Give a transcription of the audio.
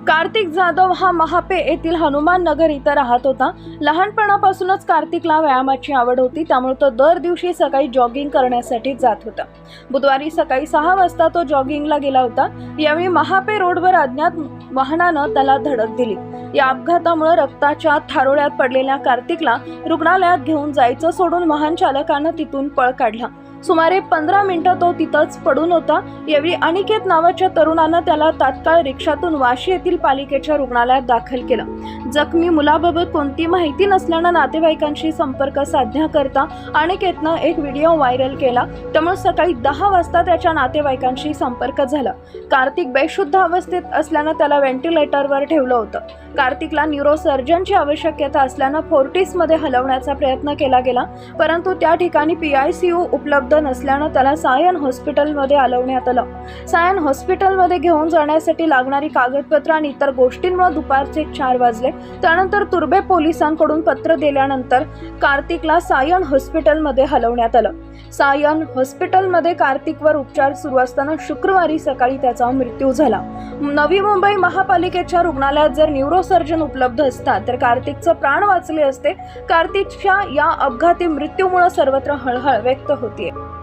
कार्तिक जाधव हा महापे येथील हनुमान नगर इथं राहत होता. लहानपणापासूनच कार्तिकला व्यायामाची आवड होती त्यामुळे तो दर दिवशी सकाळी जॉगिंग करण्यासाठी जात होता. बुधवारी सकाळी सहा वाजता तो जॉगिंगला गेला होता. यावेळी महापे रोडवर अज्ञात वाहनानं त्याला धडक दिली. या अपघातामुळे रक्ताच्या थारोळ्यात पडलेल्या कार्तिकला रुग्णालयात घेऊन जायचं सोडून वाहन चालकानं तिथून पळ काढला. सुमारे पंधरा मिनिटं तो तिथंच पडून होता. यावेळी अनिकेत नावाच्या तरुणानं त्याला तात्काळ रिक्षातून वाशी येथील पालिकेच्या रुग्णालयात दाखल केलं. जखमी मुलाबाबत कोणती माहिती नसल्यानं नातेवाईकांशी संपर्क साधण्याकरता अनिकेतनं एक व्हिडिओ व्हायरल केला. त्यामुळे सकाळी दहा वाजता त्याच्या नातेवाईकांशी संपर्क झाला. कार्तिक बेशुद्ध अवस्थेत असल्यानं त्याला व्हेंटिलेटरवर ठेवलं होतं. कार्तिकला न्यूरोसर्जनची आवश्यकता असल्यानं फोर्टिसमध्ये हलवण्याचा प्रयत्न केला गेला. परंतु त्या ठिकाणी पी आय सी यू उपलब्ध नसल्यानं त्याला सायन हॉस्पिटलमध्ये हलवण्यात आलं. सायन हॉस्पिटलमध्ये घेऊन जाण्यासाठी लागणारी कागदपत्र आणि इतर गोष्टींमुळे दुपारचे चार वाजले. त्यानंतर तुर्बे पोलिसांकडून पत्र दिल्यानंतर कार्तिकला सायन हॉस्पिटलमध्ये हलवण्यात आलं. सायन हॉस्पिटलमध्ये कार्तिकवर उपचार सुरू असताना शुक्रवारी सकाळी त्याचा मृत्यू झाला. नवी मुंबई महापालिकेच्या रुग्णालयात जर न्यूरोसर्जन उपलब्ध असतात तर कार्तिकचं प्राण वाचले असते. कार्तिकच्या या अपघाती मृत्यूमुळे सर्वत्र हळहळ व्यक्त होतीये.